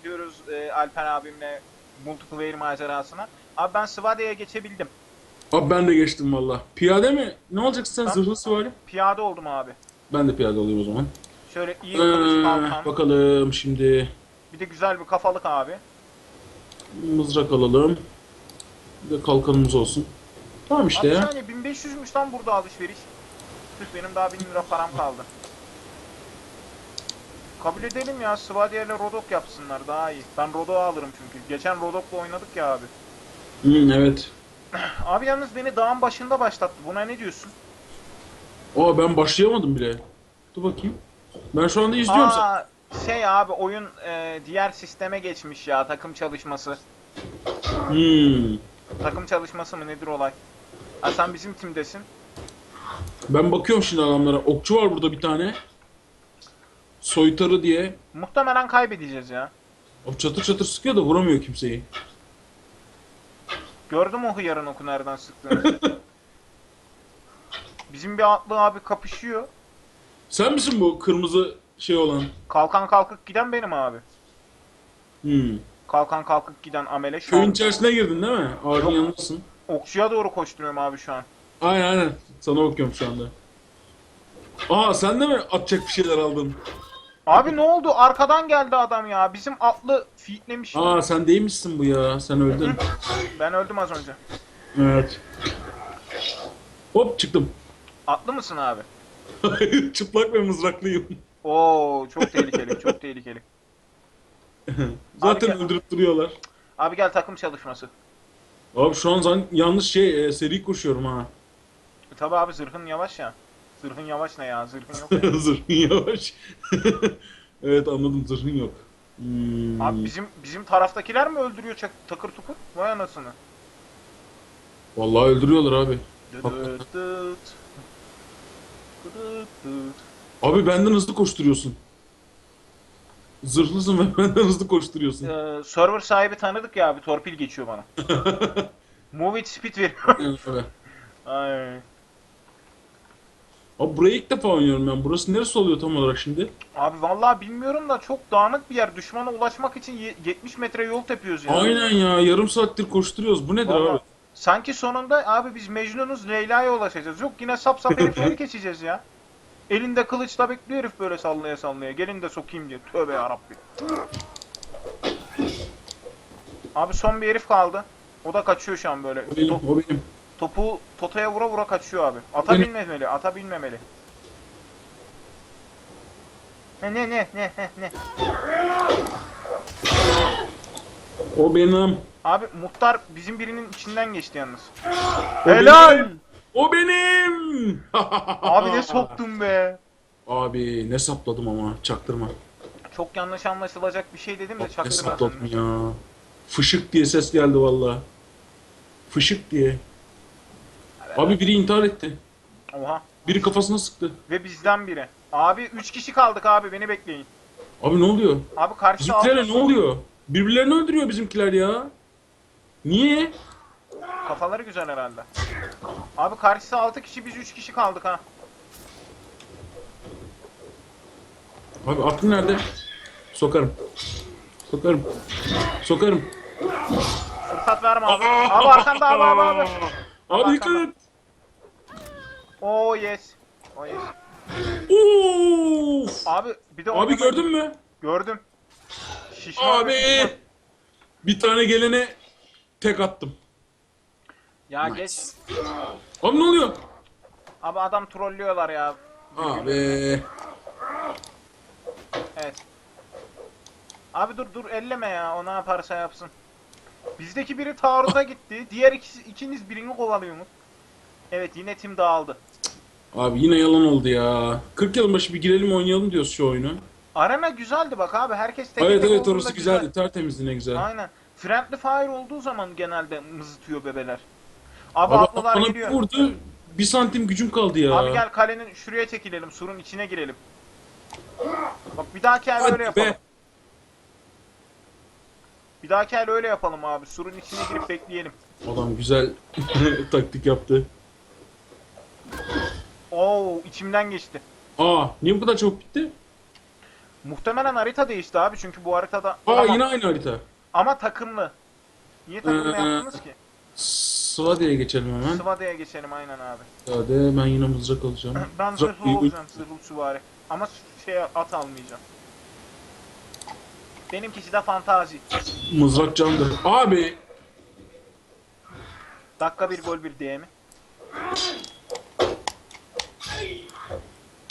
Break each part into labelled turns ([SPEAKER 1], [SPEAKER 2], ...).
[SPEAKER 1] ediyoruz e, Alper abimle multiplayer macerasına. Abi ben Svadya'ya geçebildim.
[SPEAKER 2] Abi ben de geçtim valla. Piyade mi? Ne olacaksın sen zırhlı süvari?
[SPEAKER 1] Piyade oldum abi.
[SPEAKER 2] Ben de piyade olayım o zaman.
[SPEAKER 1] Şöyle iyi kılıç
[SPEAKER 2] Ee, bakalım şimdi.
[SPEAKER 1] Bir de güzel bir kafalık abi.
[SPEAKER 2] Mızrak alalım. Bir de kalkanımız olsun. Tamam işte
[SPEAKER 1] abi
[SPEAKER 2] ya.
[SPEAKER 1] saniye 1500'müş lan burada alışveriş. Benim daha 1000 lira param kaldı. Kabul edelim ya Svadia ile Rodok yapsınlar daha iyi. Ben Rodok'u alırım çünkü. Geçen Rodok'la oynadık ya abi.
[SPEAKER 2] Hmm, evet.
[SPEAKER 1] Abi yalnız beni dağın başında başlattı. Buna ne diyorsun?
[SPEAKER 2] Aa ben başlayamadım bile. Dur bakayım. Ben şu anda izliyorum sen.
[SPEAKER 1] Aa, şey abi oyun e, diğer sisteme geçmiş ya takım çalışması.
[SPEAKER 2] Hmm.
[SPEAKER 1] Takım çalışması mı nedir olay? Ha sen bizim timdesin.
[SPEAKER 2] Ben bakıyorum şimdi adamlara. Okçu var burada bir tane. Soytarı diye.
[SPEAKER 1] Muhtemelen kaybedeceğiz ya.
[SPEAKER 2] O çatır çatır sıkıyor da vuramıyor kimseyi.
[SPEAKER 1] Gördüm o hıyarın oku nereden sıktığını. bizim bir atlı abi kapışıyor.
[SPEAKER 2] Sen misin bu kırmızı şey olan?
[SPEAKER 1] Kalkan kalkıp giden benim abi.
[SPEAKER 2] Hmm.
[SPEAKER 1] Kalkan kalkıp giden amele şu
[SPEAKER 2] Köyün
[SPEAKER 1] an.
[SPEAKER 2] içerisine girdin değil mi? Ağacın yanındasın.
[SPEAKER 1] Okçuya doğru koşturuyorum abi şu an.
[SPEAKER 2] Aynen aynen. Sana bakıyorum şu anda. Aa sen de mi atacak bir şeyler aldın?
[SPEAKER 1] Abi ne oldu? Arkadan geldi adam ya. Bizim atlı fitlemiş.
[SPEAKER 2] Aa sen değilmişsin bu ya. Sen öldün.
[SPEAKER 1] Ben öldüm az önce.
[SPEAKER 2] evet. Hop çıktım.
[SPEAKER 1] Atlı mısın abi?
[SPEAKER 2] Çıplak ve mızraklıyım.
[SPEAKER 1] Oo çok tehlikeli, çok tehlikeli.
[SPEAKER 2] Zaten
[SPEAKER 1] Abi gel-
[SPEAKER 2] öldürüp duruyorlar.
[SPEAKER 1] Abi gel takım çalışması.
[SPEAKER 2] Abi şu an zan- yanlış şey e, seri koşuyorum ha.
[SPEAKER 1] E, tabi abi zırhın yavaş ya. Zırhın yavaş ne ya? Zırhın yok ya.
[SPEAKER 2] zırhın yavaş. evet anladım zırhın yok. Hmm.
[SPEAKER 1] Abi bizim bizim taraftakiler mi öldürüyor çak- takır tukur? Vay anasını.
[SPEAKER 2] Vallahi öldürüyorlar abi.
[SPEAKER 1] Dıt. Dıt.
[SPEAKER 2] Abi benden hızlı koşturuyorsun. Zırhlısın ve benden hızlı koşturuyorsun.
[SPEAKER 1] Ee, server sahibi tanıdık ya abi torpil geçiyor bana. Move it speed veriyor. Ay.
[SPEAKER 2] Abi burayı ilk defa oynuyorum ben. Burası neresi oluyor tam olarak şimdi?
[SPEAKER 1] Abi vallahi bilmiyorum da çok dağınık bir yer. Düşmana ulaşmak için ye- 70 metre yol tepiyoruz ya.
[SPEAKER 2] Aynen ya yarım saattir koşturuyoruz. Bu nedir
[SPEAKER 1] Vallahi.
[SPEAKER 2] abi?
[SPEAKER 1] Sanki sonunda abi biz Mecnun'uz Leyla'ya ulaşacağız. Yok yine sap sap herifleri geçeceğiz ya. Elinde kılıçla bekliyor herif böyle sallaya sallaya. Gelin de sokayım diye. Tövbe yarabbim. Abi son bir herif kaldı. O da kaçıyor şu an böyle.
[SPEAKER 2] O benim, o benim.
[SPEAKER 1] Topu potaya vura vura kaçıyor abi. Ata
[SPEAKER 2] Benim.
[SPEAKER 1] binmemeli, ata binmemeli. Ne ne ne ne ne ne.
[SPEAKER 2] O benim.
[SPEAKER 1] Abi muhtar bizim birinin içinden geçti yalnız.
[SPEAKER 2] O
[SPEAKER 1] Helal!
[SPEAKER 2] benim. O benim.
[SPEAKER 1] Abi ne soktun be.
[SPEAKER 2] Abi ne sapladım ama çaktırma.
[SPEAKER 1] Çok yanlış anlaşılacak bir şey dedim de
[SPEAKER 2] Ne sapladım ya. Fışık diye ses geldi valla. Fışık diye. Abi biri intihar etti.
[SPEAKER 1] Oha.
[SPEAKER 2] Biri kafasına sıktı.
[SPEAKER 1] Ve bizden biri. Abi 3 kişi kaldık abi beni bekleyin.
[SPEAKER 2] Abi ne oluyor?
[SPEAKER 1] Abi karşı
[SPEAKER 2] Bizimkilere ne oluyor? Birbirlerini öldürüyor bizimkiler ya. Niye?
[SPEAKER 1] Kafaları güzel herhalde. Abi karşısı 6 kişi biz 3 kişi kaldık ha.
[SPEAKER 2] Abi aklı nerede? Sokarım. Sokarım. Sokarım.
[SPEAKER 1] Fırsat verme abi. Abi arkanda abi abi abi.
[SPEAKER 2] Abi dikkat et.
[SPEAKER 1] Oh yes. Oh yes.
[SPEAKER 2] Of.
[SPEAKER 1] Abi bir de
[SPEAKER 2] Abi gördün mü?
[SPEAKER 1] Gördüm. Şişman
[SPEAKER 2] Abi.
[SPEAKER 1] bir şişman.
[SPEAKER 2] Bir tane gelene tek attım.
[SPEAKER 1] Ya geç.
[SPEAKER 2] Abi ne oluyor?
[SPEAKER 1] Abi adam trollüyorlar ya.
[SPEAKER 2] Abi.
[SPEAKER 1] Evet. Abi dur dur elleme ya. O ne yaparsa yapsın. Bizdeki biri taarruza gitti. Diğer ikisi, ikiniz birini kovalıyorsunuz. Evet yine tim dağıldı.
[SPEAKER 2] Abi yine yalan oldu ya. 40 yılın başı bir girelim oynayalım diyoruz şu oyunu.
[SPEAKER 1] Arena güzeldi bak abi. Herkes tek
[SPEAKER 2] Evet
[SPEAKER 1] tek
[SPEAKER 2] evet
[SPEAKER 1] olduğunda
[SPEAKER 2] orası
[SPEAKER 1] güzel.
[SPEAKER 2] güzeldi. Tertemizdi ne güzel.
[SPEAKER 1] Aynen. Friendly fire olduğu zaman genelde mızıtıyor bebeler. Abi,
[SPEAKER 2] Abi
[SPEAKER 1] atlılar
[SPEAKER 2] bana
[SPEAKER 1] geliyor.
[SPEAKER 2] vurdu. Bir santim gücüm kaldı ya.
[SPEAKER 1] Abi gel kalenin şuraya çekilelim. Surun içine girelim. Bak bir dahaki el
[SPEAKER 2] Hadi
[SPEAKER 1] öyle yapalım.
[SPEAKER 2] be.
[SPEAKER 1] Bir dahaki el öyle yapalım abi. Surun içine girip bekleyelim.
[SPEAKER 2] Adam güzel taktik yaptı.
[SPEAKER 1] Oo içimden geçti.
[SPEAKER 2] Aa niye bu kadar çabuk bitti?
[SPEAKER 1] Muhtemelen harita değişti abi çünkü bu haritada...
[SPEAKER 2] Aa
[SPEAKER 1] ama,
[SPEAKER 2] yine aynı harita.
[SPEAKER 1] ama takımlı. Niye takımlı
[SPEAKER 2] Ee,
[SPEAKER 1] yaptınız ki?
[SPEAKER 2] Svade'ye geçelim hemen.
[SPEAKER 1] Sıvada'ya geçelim aynen abi.
[SPEAKER 2] Svade ben yine mızrak alacağım.
[SPEAKER 1] Ben zırhlı olacağım, zırhlı süvari. Ama şey at almayacağım. Benimkisi de fantazi.
[SPEAKER 2] Mızrak candır. Abi
[SPEAKER 1] Dakika bir gol bir diye mi?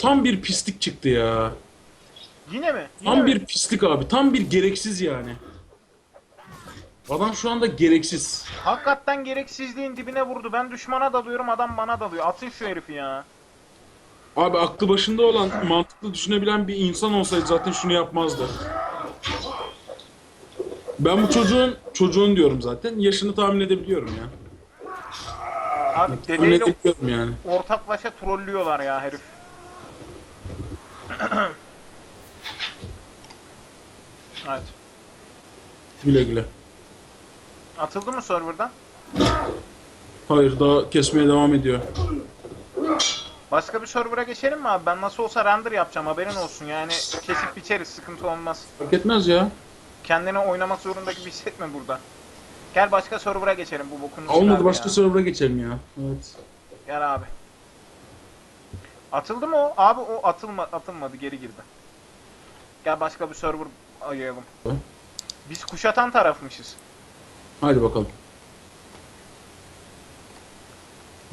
[SPEAKER 2] Tam bir pislik çıktı ya.
[SPEAKER 1] Yine mi? Yine
[SPEAKER 2] Tam
[SPEAKER 1] mi?
[SPEAKER 2] bir pislik abi. Tam bir gereksiz yani. Adam şu anda gereksiz.
[SPEAKER 1] Hakikaten gereksizliğin dibine vurdu. Ben düşmana dalıyorum, adam bana dalıyor. Atın şu herifi ya.
[SPEAKER 2] Abi aklı başında olan, mantıklı düşünebilen bir insan olsaydı zaten şunu yapmazdı. Ben bu çocuğun, çocuğun diyorum zaten, yaşını tahmin edebiliyorum ya.
[SPEAKER 1] Abi
[SPEAKER 2] Tahmin
[SPEAKER 1] dedeyle
[SPEAKER 2] edebiliyorum yani.
[SPEAKER 1] ortaklaşa trollüyorlar ya herif. Evet.
[SPEAKER 2] Güle güle.
[SPEAKER 1] Atıldı mı serverdan?
[SPEAKER 2] Hayır daha kesmeye devam ediyor.
[SPEAKER 1] Başka bir server'a geçelim mi abi? Ben nasıl olsa render yapacağım haberin olsun yani kesip biçeriz sıkıntı olmaz.
[SPEAKER 2] Fark etmez ya.
[SPEAKER 1] Kendini oynamak zorunda gibi hissetme burada. Gel başka server'a geçelim bu bokun. işi
[SPEAKER 2] Olmadı başka
[SPEAKER 1] ya.
[SPEAKER 2] server'a geçelim ya. Evet.
[SPEAKER 1] Gel abi. Atıldı mı o? Abi o atılma atılmadı geri girdi. Gel başka bir server ayıralım.
[SPEAKER 2] Hı?
[SPEAKER 1] Biz kuşatan tarafmışız.
[SPEAKER 2] Hadi bakalım.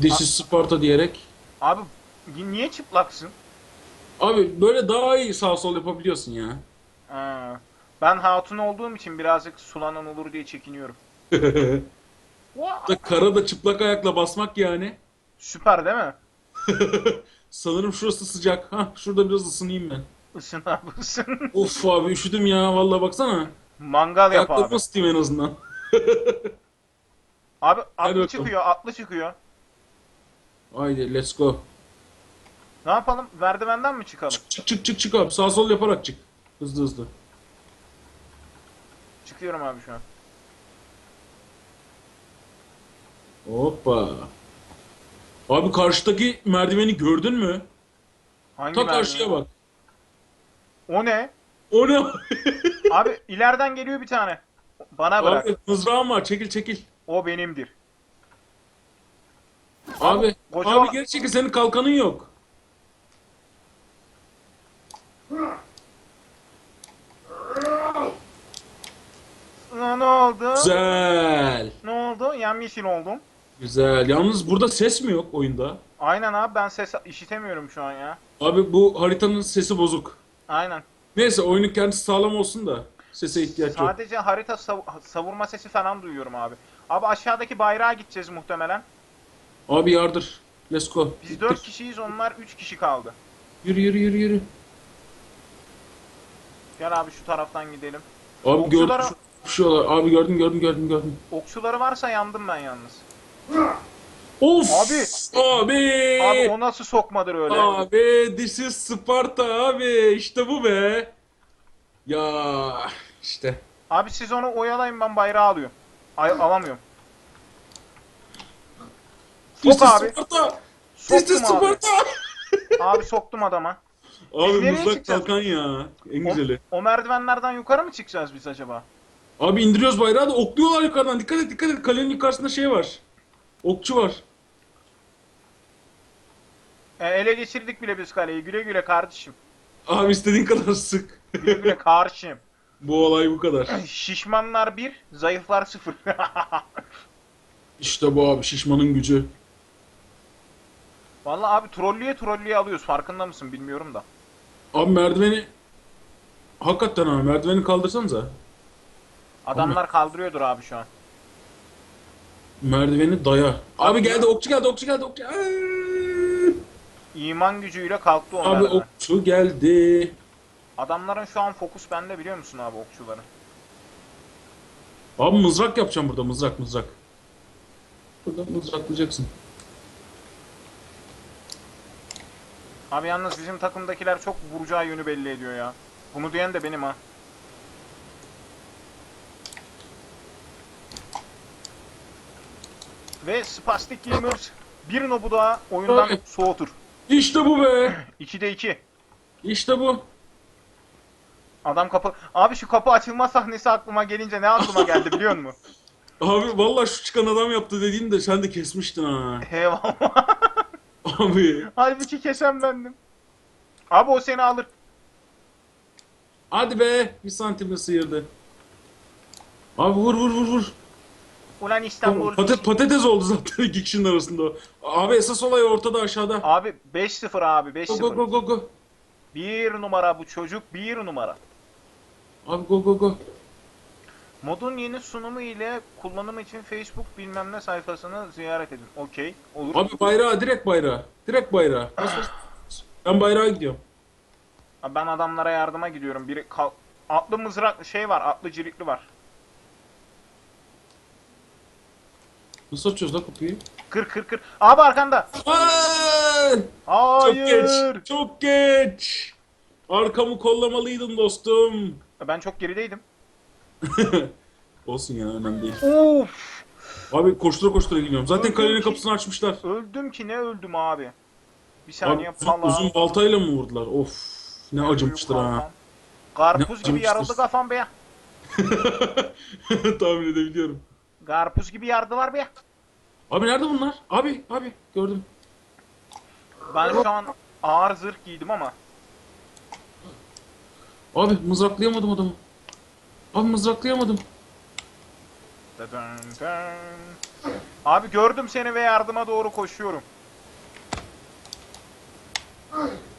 [SPEAKER 2] This is Sparta diyerek.
[SPEAKER 1] Abi ni- niye çıplaksın?
[SPEAKER 2] Abi böyle daha iyi sağ sol yapabiliyorsun ya.
[SPEAKER 1] Ha, ben hatun olduğum için birazcık sulanan olur diye çekiniyorum. Vaa!
[SPEAKER 2] Da kara da çıplak ayakla basmak yani.
[SPEAKER 1] Süper değil mi?
[SPEAKER 2] Sanırım şurası sıcak. Ha şurada biraz ısınayım ben.
[SPEAKER 1] Isın abi ısın.
[SPEAKER 2] Of abi üşüdüm ya vallahi baksana.
[SPEAKER 1] Mangal yap
[SPEAKER 2] Ayaklarımı
[SPEAKER 1] abi.
[SPEAKER 2] ısıtayım en azından.
[SPEAKER 1] Abi atlı çıkıyor atlı çıkıyor.
[SPEAKER 2] Haydi let's go.
[SPEAKER 1] Ne yapalım? Merdivenden mi çıkalım?
[SPEAKER 2] Çık çık çık çık çık abi sağ sol yaparak çık. Hızlı hızlı.
[SPEAKER 1] Çıkıyorum abi şu an.
[SPEAKER 2] Hoppa. Abi karşıdaki merdiveni gördün mü?
[SPEAKER 1] Hangi
[SPEAKER 2] Ta
[SPEAKER 1] merdiven?
[SPEAKER 2] karşıya bak.
[SPEAKER 1] O ne?
[SPEAKER 2] O ne?
[SPEAKER 1] Abi ileriden geliyor bir tane. Bana bırak.
[SPEAKER 2] abi mızrağım var çekil çekil.
[SPEAKER 1] O benimdir.
[SPEAKER 2] Abi,
[SPEAKER 1] koca-
[SPEAKER 2] abi geri çekil senin kalkanın yok.
[SPEAKER 1] Ne, ne oldu?
[SPEAKER 2] Güzel.
[SPEAKER 1] Ne oldu? Yemyeşil oldum.
[SPEAKER 2] Güzel. Yalnız burada ses mi yok oyunda?
[SPEAKER 1] Aynen abi ben ses işitemiyorum şu an ya.
[SPEAKER 2] Abi bu haritanın sesi bozuk.
[SPEAKER 1] Aynen.
[SPEAKER 2] Neyse oyunun kendisi sağlam olsun da sese ihtiyaç yok.
[SPEAKER 1] Sadece harita sav- savurma sesi falan duyuyorum abi. Abi aşağıdaki bayrağa gideceğiz muhtemelen.
[SPEAKER 2] Abi yardır. Let's go.
[SPEAKER 1] Biz
[SPEAKER 2] Gittik.
[SPEAKER 1] 4 kişiyiz onlar 3 kişi kaldı.
[SPEAKER 2] Yürü yürü yürü yürü.
[SPEAKER 1] Gel abi şu taraftan gidelim.
[SPEAKER 2] Abi gördüm
[SPEAKER 1] Okçulara-
[SPEAKER 2] şu düşüyorlar. Abi gördüm gördüm gördüm gördüm.
[SPEAKER 1] Okçuları varsa yandım ben yalnız.
[SPEAKER 2] Of!
[SPEAKER 1] Abi!
[SPEAKER 2] Abi!
[SPEAKER 1] Abi o nasıl sokmadır öyle?
[SPEAKER 2] Abi this is Sparta abi. İşte bu be. Ya işte.
[SPEAKER 1] Abi siz onu oyalayın ben bayrağı alıyorum. Ay alamıyorum.
[SPEAKER 2] This
[SPEAKER 1] Sok
[SPEAKER 2] is
[SPEAKER 1] abi.
[SPEAKER 2] Sparta. This is
[SPEAKER 1] Soktum abi.
[SPEAKER 2] Sparta.
[SPEAKER 1] Abi soktum adama.
[SPEAKER 2] Abi
[SPEAKER 1] çıkacağız?
[SPEAKER 2] kalkan ya. En
[SPEAKER 1] O,
[SPEAKER 2] güzeli.
[SPEAKER 1] o merdivenlerden yukarı mı çıkacağız biz acaba?
[SPEAKER 2] Abi indiriyoruz bayrağı da okluyorlar yukarıdan. Dikkat et dikkat et. Kalenin yukarısında şey var. Okçu var.
[SPEAKER 1] E, ele geçirdik bile biz kaleyi. Güle güle kardeşim.
[SPEAKER 2] Abi istediğin kadar sık.
[SPEAKER 1] Güle güle kardeşim.
[SPEAKER 2] bu olay bu kadar.
[SPEAKER 1] Şişmanlar 1, zayıflar 0.
[SPEAKER 2] İşte bu abi şişmanın gücü.
[SPEAKER 1] Vallahi abi trollüye trollüye alıyoruz. Farkında mısın bilmiyorum da.
[SPEAKER 2] Abi merdiveni Hakikaten abi merdiveni kaldırsanıza.
[SPEAKER 1] Adamlar kaldırıyordur abi şu an.
[SPEAKER 2] Merdiveni daya. Abi
[SPEAKER 1] Abi
[SPEAKER 2] geldi okçu geldi okçu geldi okçu. Aa!
[SPEAKER 1] İman gücüyle kalktı
[SPEAKER 2] Abi
[SPEAKER 1] onlar.
[SPEAKER 2] okçu geldi.
[SPEAKER 1] Adamların şu an fokus bende biliyor musun abi okçuların?
[SPEAKER 2] Abi mızrak yapacağım burada mızrak mızrak. Burada mızraklayacaksın.
[SPEAKER 1] Abi yalnız bizim takımdakiler çok vuracağı yönü belli ediyor ya. Bunu diyen de benim ha. Ve Spastic Gamers bir nobu daha oyundan
[SPEAKER 2] Abi.
[SPEAKER 1] soğutur.
[SPEAKER 2] İşte bu be.
[SPEAKER 1] 2'de 2.
[SPEAKER 2] İşte bu.
[SPEAKER 1] Adam kapı... Abi şu kapı açılma sahnesi aklıma gelince ne aklıma geldi biliyor musun?
[SPEAKER 2] Abi vallahi şu çıkan adam yaptı dediğin de sen de kesmiştin ha.
[SPEAKER 1] Eyvallah.
[SPEAKER 2] Abi.
[SPEAKER 1] Halbuki kesen bendim. Abi o seni alır.
[SPEAKER 2] Hadi be. Bir santimle sıyırdı. Abi vur vur vur vur.
[SPEAKER 1] Ulan İstanbul.
[SPEAKER 2] Patates, patates oldu zaten iki kişinin arasında. Abi esas olay ortada aşağıda.
[SPEAKER 1] Abi 5-0 abi
[SPEAKER 2] Go go
[SPEAKER 1] 5-0.
[SPEAKER 2] go go go.
[SPEAKER 1] Bir numara bu çocuk bir numara.
[SPEAKER 2] Abi go go go.
[SPEAKER 1] Modun yeni sunumu ile kullanım için Facebook bilmem ne sayfasını ziyaret edin. Okey. Olur.
[SPEAKER 2] Abi bayrağı direkt bayrağı. Direkt bayrağı. Nasıl? Ben bayrağa gidiyorum.
[SPEAKER 1] Abi Ben adamlara yardıma gidiyorum. Biri kal- atlı mızrak şey var, atlı cirikli var.
[SPEAKER 2] Nasıl açıyoruz la kapıyı?
[SPEAKER 1] Kır kır kır. Abi arkanda.
[SPEAKER 2] Aa! Çok
[SPEAKER 1] Hayır.
[SPEAKER 2] geç. Çok geç. Arkamı kollamalıydım dostum.
[SPEAKER 1] Ben çok gerideydim.
[SPEAKER 2] Olsun ya önemli değil.
[SPEAKER 1] Uf.
[SPEAKER 2] Abi koştura koştura gidiyorum. Zaten kalenin kapısını açmışlar.
[SPEAKER 1] Öldüm ki ne öldüm abi. Bir
[SPEAKER 2] Abi
[SPEAKER 1] saniye
[SPEAKER 2] uzun,
[SPEAKER 1] falan.
[SPEAKER 2] uzun baltayla mı vurdular? Of. Ne acımıştır ha.
[SPEAKER 1] Karpuz
[SPEAKER 2] Ne
[SPEAKER 1] gibi yarıldı
[SPEAKER 2] acımıştır.
[SPEAKER 1] kafam be.
[SPEAKER 2] Tahmin edebiliyorum.
[SPEAKER 1] Karpuz gibi yardılar be.
[SPEAKER 2] Abi nerede bunlar? Abi abi gördüm.
[SPEAKER 1] Ben şu an ağır zırh giydim ama.
[SPEAKER 2] Abi mızraklayamadım adamı. Abi mızraklayamadım.
[SPEAKER 1] Abi gördüm seni ve yardıma doğru koşuyorum.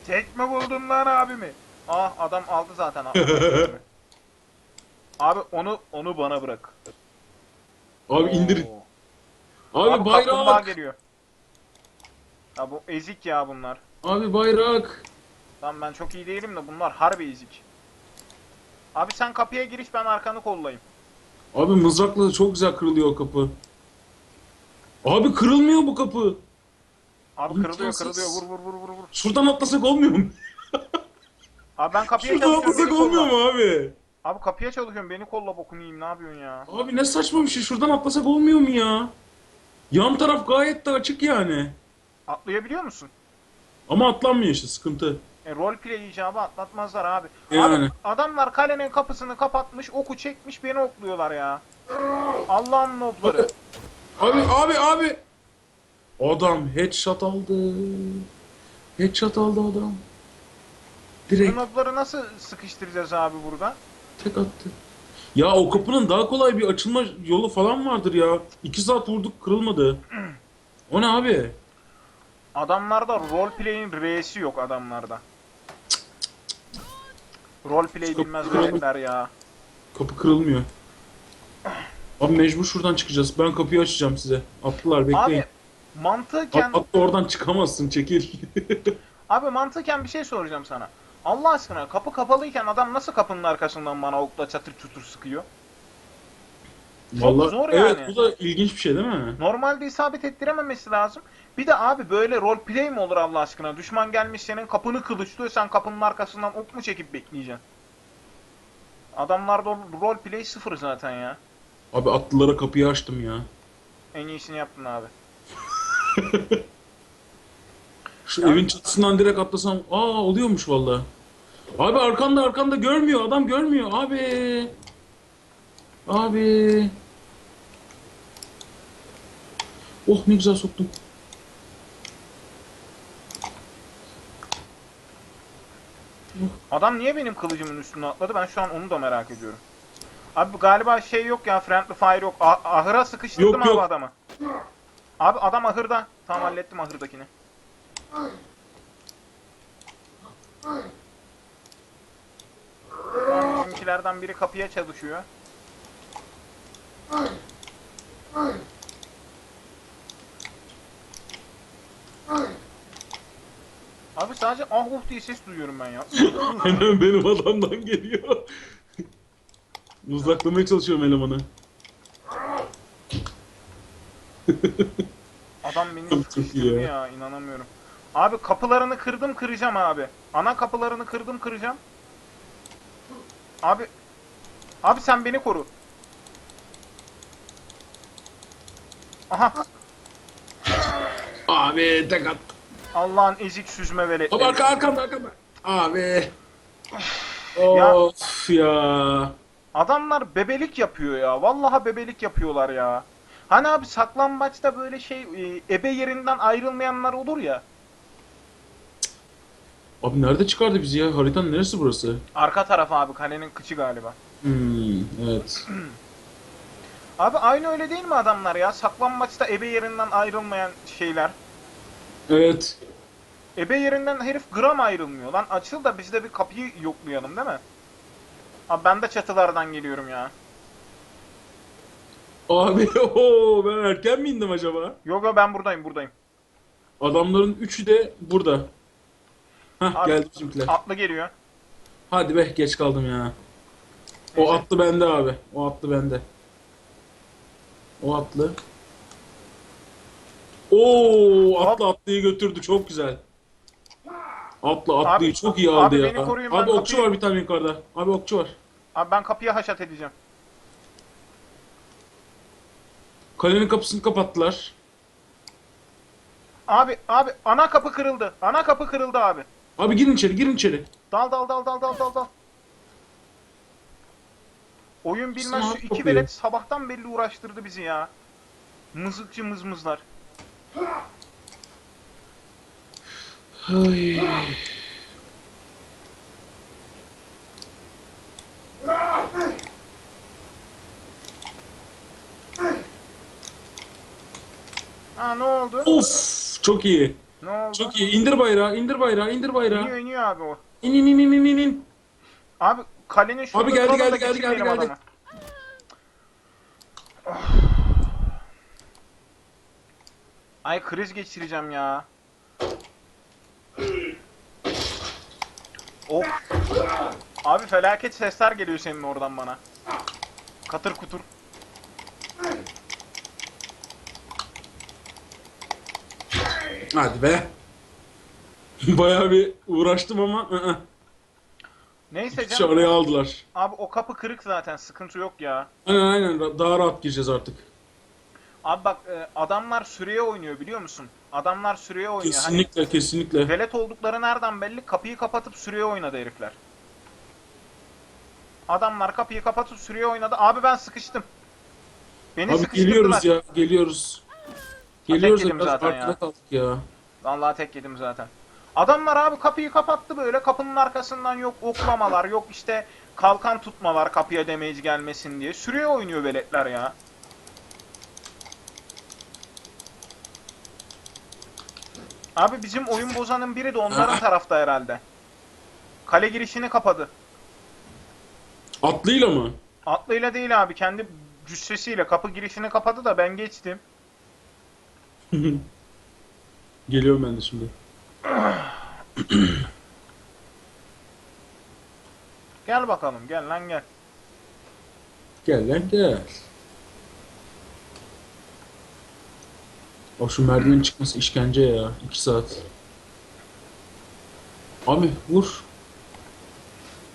[SPEAKER 1] Tekme buldum lan abimi. Ah adam aldı zaten abi. abi onu onu bana bırak.
[SPEAKER 2] Abi indir.
[SPEAKER 1] Oo.
[SPEAKER 2] Abi,
[SPEAKER 1] Abi kaplumbağa
[SPEAKER 2] bayrak.
[SPEAKER 1] geliyor. Ya bu ezik ya bunlar.
[SPEAKER 2] Abi bayrak.
[SPEAKER 1] Lan ben çok iyi değilim de bunlar harbi ezik. Abi sen kapıya giriş ben arkanı kollayayım.
[SPEAKER 2] Abi mızrakla çok güzel kırılıyor o kapı. Abi kırılmıyor bu kapı.
[SPEAKER 1] Abi kırılıyor
[SPEAKER 2] İmkansız.
[SPEAKER 1] kırılıyor vur vur vur vur vur.
[SPEAKER 2] Şuradan atlasak olmuyor mu?
[SPEAKER 1] Abi ben kapıya
[SPEAKER 2] Şuradan
[SPEAKER 1] çalışıyorum
[SPEAKER 2] atlasak
[SPEAKER 1] beni
[SPEAKER 2] olmuyor
[SPEAKER 1] kolla.
[SPEAKER 2] mu abi?
[SPEAKER 1] Abi kapıya çalışıyorum beni kolla bokunu yiyeyim ne yapıyorsun ya?
[SPEAKER 2] Abi ne saçma bir şey. Şuradan atlasak olmuyor mu ya? Yan taraf gayet de açık yani.
[SPEAKER 1] Atlayabiliyor musun?
[SPEAKER 2] Ama atlanmıyor işte sıkıntı.
[SPEAKER 1] E, roleplay icabı atlatmazlar abi.
[SPEAKER 2] Yani.
[SPEAKER 1] Abi adamlar kalenin kapısını kapatmış, oku çekmiş beni okluyorlar ya. Allah'ın nobları.
[SPEAKER 2] Abi abi abi. Adam headshot aldı. Headshot aldı adam.
[SPEAKER 1] Bu
[SPEAKER 2] Direkt
[SPEAKER 1] nobları nasıl sıkıştıracağız abi burada?
[SPEAKER 2] Tek attı. Ya o kapının daha kolay bir açılma yolu falan vardır ya. İki saat vurduk kırılmadı. O ne abi?
[SPEAKER 1] Adamlarda roleplay'in R'si yok adamlarda. Roleplay
[SPEAKER 2] Çok
[SPEAKER 1] bilmez veletler ya.
[SPEAKER 2] Kapı kırılmıyor. Abi mecbur şuradan çıkacağız. Ben kapıyı açacağım size. Attılar bekleyin.
[SPEAKER 1] Abi mantıken
[SPEAKER 2] At, at da oradan çıkamazsın çekil.
[SPEAKER 1] abi mantıken bir şey soracağım sana. Allah aşkına kapı kapalıyken adam nasıl kapının arkasından bana okla çatır çutur sıkıyor?
[SPEAKER 2] Vallahi
[SPEAKER 1] zor
[SPEAKER 2] evet
[SPEAKER 1] yani.
[SPEAKER 2] bu da ilginç bir şey değil mi?
[SPEAKER 1] Normalde isabet ettirememesi lazım. Bir de abi böyle roleplay mi olur Allah aşkına? Düşman gelmiş senin kapını kılıçlıyor sen kapının arkasından ok mu çekip bekleyeceksin? Adamlarda roleplay sıfır zaten ya.
[SPEAKER 2] Abi atlılara kapıyı açtım ya.
[SPEAKER 1] En iyisini yaptın abi.
[SPEAKER 2] Şu
[SPEAKER 1] Ya-
[SPEAKER 2] evin çatısından direkt atlasam aa oluyormuş vallahi. Abi arkanda arkanda görmüyor adam görmüyor abi. Abi. Oh ne güzel soktum.
[SPEAKER 1] Adam niye benim kılıcımın üstüne atladı? Ben şu an onu da merak ediyorum. Abi galiba şey yok ya, friendly fire yok. Ah- ahıra sıkıştırdım
[SPEAKER 2] Yok,
[SPEAKER 1] abi
[SPEAKER 2] yok.
[SPEAKER 1] adamı. Abi adam ahırda. Tamam hallettim ahırdakini. Bizimkilerden biri kapıya çalışıyor. Abi sadece ah uh diye ses duyuyorum ben ya.
[SPEAKER 2] Hemen benim adamdan geliyor. Mızraklamaya çalışıyorum elemanı.
[SPEAKER 1] Adam beni
[SPEAKER 2] Çok iyi ya.
[SPEAKER 1] ya. inanamıyorum. Abi kapılarını kırdım kıracağım abi. Ana kapılarını kırdım kıracağım. Abi Abi sen beni koru. Aha
[SPEAKER 2] Abi tek at.
[SPEAKER 1] Allah'ın ezik süzme
[SPEAKER 2] Abi
[SPEAKER 1] veletleri.
[SPEAKER 2] arka arkamda arkamda. Abi.
[SPEAKER 1] Ya-
[SPEAKER 2] Of. Of ya.
[SPEAKER 1] Adamlar bebelik yapıyor ya. Vallahi bebelik yapıyorlar ya. Hani abi saklambaçta böyle şey e, ebe yerinden ayrılmayanlar olur ya.
[SPEAKER 2] Abi nerede çıkardı bizi ya? Haritanın neresi burası?
[SPEAKER 1] Arka taraf abi kalenin kıçı galiba.
[SPEAKER 2] Hmm, evet.
[SPEAKER 1] Abi aynı öyle değil mi adamlar ya? Saklambaçta ebe yerinden ayrılmayan şeyler.
[SPEAKER 2] Evet.
[SPEAKER 1] Ebe yerinden herif gram ayrılmıyor. Lan açıl da biz de bir kapıyı yoklayalım değil mi? Abi ben de çatılardan geliyorum ya.
[SPEAKER 2] Abi oho, ben erken mi indim acaba?
[SPEAKER 1] Yok yok ben buradayım buradayım.
[SPEAKER 2] Adamların üçü de burada. Hah
[SPEAKER 1] Abi-
[SPEAKER 2] geldi bizimkiler.
[SPEAKER 1] Atlı geliyor.
[SPEAKER 2] Hadi be geç kaldım ya. O
[SPEAKER 1] Neyse.
[SPEAKER 2] atlı bende abi. O atlı bende. O atlı. Oo atlı atlıyı götürdü çok güzel. Atlı atlıyı
[SPEAKER 1] Abi-
[SPEAKER 2] çok iyi aldı
[SPEAKER 1] abi
[SPEAKER 2] ya.
[SPEAKER 1] beni koruyun,
[SPEAKER 2] Abi okçu
[SPEAKER 1] kapıyı-
[SPEAKER 2] var bir tane yukarıda. Abi okçu var.
[SPEAKER 1] Abi ben kapıya haşat edeceğim.
[SPEAKER 2] Kalenin kapısını kapattılar.
[SPEAKER 1] Abi abi ana kapı kırıldı. Ana kapı kırıldı abi.
[SPEAKER 2] Abi girin içeri girin içeri.
[SPEAKER 1] Dal dal dal dal dal dal dal. Oyun bilmez şu iki
[SPEAKER 2] yapıyor.
[SPEAKER 1] velet sabahtan belli uğraştırdı bizi ya. Mızıkçı mızmızlar.
[SPEAKER 2] Ay.
[SPEAKER 1] Ha ne oldu?
[SPEAKER 2] Of çok iyi.
[SPEAKER 1] Ne oldu?
[SPEAKER 2] Çok iyi. İndir bayrağı, indir bayrağı, indir bayrağı.
[SPEAKER 1] İniyor iniyor abi o.
[SPEAKER 2] İn in in in in in, in.
[SPEAKER 1] Abi kalenin şurada
[SPEAKER 2] Abi geldi, geldi, geldi, geldi, geldi.
[SPEAKER 1] adamı. Ay kriz geçireceğim ya. Of. Abi felaket sesler geliyor senin oradan bana. Katır kutur.
[SPEAKER 2] Hadi be. Bayağı bir uğraştım ama ı-ı.
[SPEAKER 1] Neyse canım.
[SPEAKER 2] araya aldılar.
[SPEAKER 1] Abi o kapı kırık zaten sıkıntı yok ya.
[SPEAKER 2] Aynen aynen ra- daha rahat gireceğiz artık.
[SPEAKER 1] Abi bak e, adamlar süreye oynuyor biliyor musun? Adamlar süreye oynuyor. Hani
[SPEAKER 2] Kesinlikle kesinlikle.
[SPEAKER 1] velet oldukları nereden belli? Kapıyı kapatıp süreye oynadı herifler. Adamlar kapıyı kapatıp süreye oynadı. Abi ben sıkıştım. Beni
[SPEAKER 2] Abi geliyoruz ya geliyoruz. Geliyoruz biraz
[SPEAKER 1] zaten ya.
[SPEAKER 2] kaldık ya.
[SPEAKER 1] Vallahi tek yedim zaten. Adamlar abi kapıyı kapattı böyle. Kapının arkasından yok oklamalar, yok işte kalkan tutmalar kapıya damage gelmesin diye. Süreye oynuyor veletler ya. Abi bizim oyun bozanın biri de onların tarafta herhalde. Kale girişini kapadı.
[SPEAKER 2] Atlıyla mı?
[SPEAKER 1] Atlıyla değil abi kendi cüssesiyle kapı girişini kapadı da ben geçtim.
[SPEAKER 2] Geliyorum ben de şimdi.
[SPEAKER 1] Gel bakalım gel lan gel.
[SPEAKER 2] Gel lan gel. O şu merdiven çıkması işkence ya. 2 saat. Abi vur.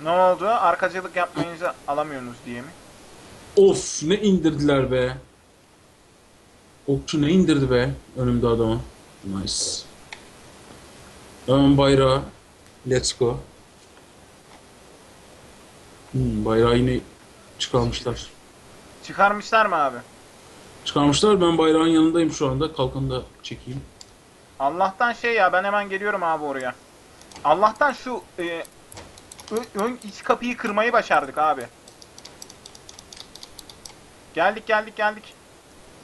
[SPEAKER 1] Ne oldu? Arkacılık yapmayınca alamıyorsunuz diye mi?
[SPEAKER 2] Of ne indirdiler be. Okçu ne indirdi be önümde adamı. Nice. Hemen bayrağı. Let's go. Hmm, bayrağı yine çıkarmışlar.
[SPEAKER 1] Çıkarmışlar mı abi?
[SPEAKER 2] Çıkarmışlar ben bayrağın yanındayım şu anda. Kalkanı da çekeyim.
[SPEAKER 1] Allah'tan şey ya ben hemen geliyorum abi oraya. Allah'tan şu e, ön iç kapıyı kırmayı başardık abi. Geldik geldik geldik.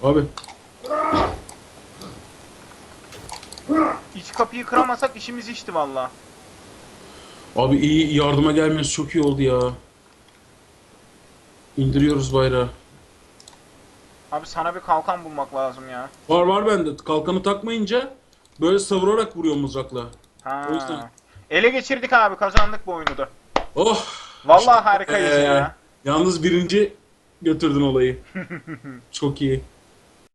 [SPEAKER 2] Abi
[SPEAKER 1] İç kapıyı kıramasak işimiz işti valla.
[SPEAKER 2] Abi iyi yardıma gelmeniz çok iyi oldu ya. İndiriyoruz bayrağı.
[SPEAKER 1] Abi sana bir kalkan bulmak lazım ya.
[SPEAKER 2] Var var bende. Kalkanı takmayınca böyle savurarak vuruyor mızrakla.
[SPEAKER 1] Ha.
[SPEAKER 2] O yüzden.
[SPEAKER 1] Ele geçirdik abi kazandık bu oyunu da.
[SPEAKER 2] Oh!
[SPEAKER 1] Vallahi harikayız
[SPEAKER 2] Ee,
[SPEAKER 1] ya.
[SPEAKER 2] Yalnız birinci götürdün olayı. çok iyi.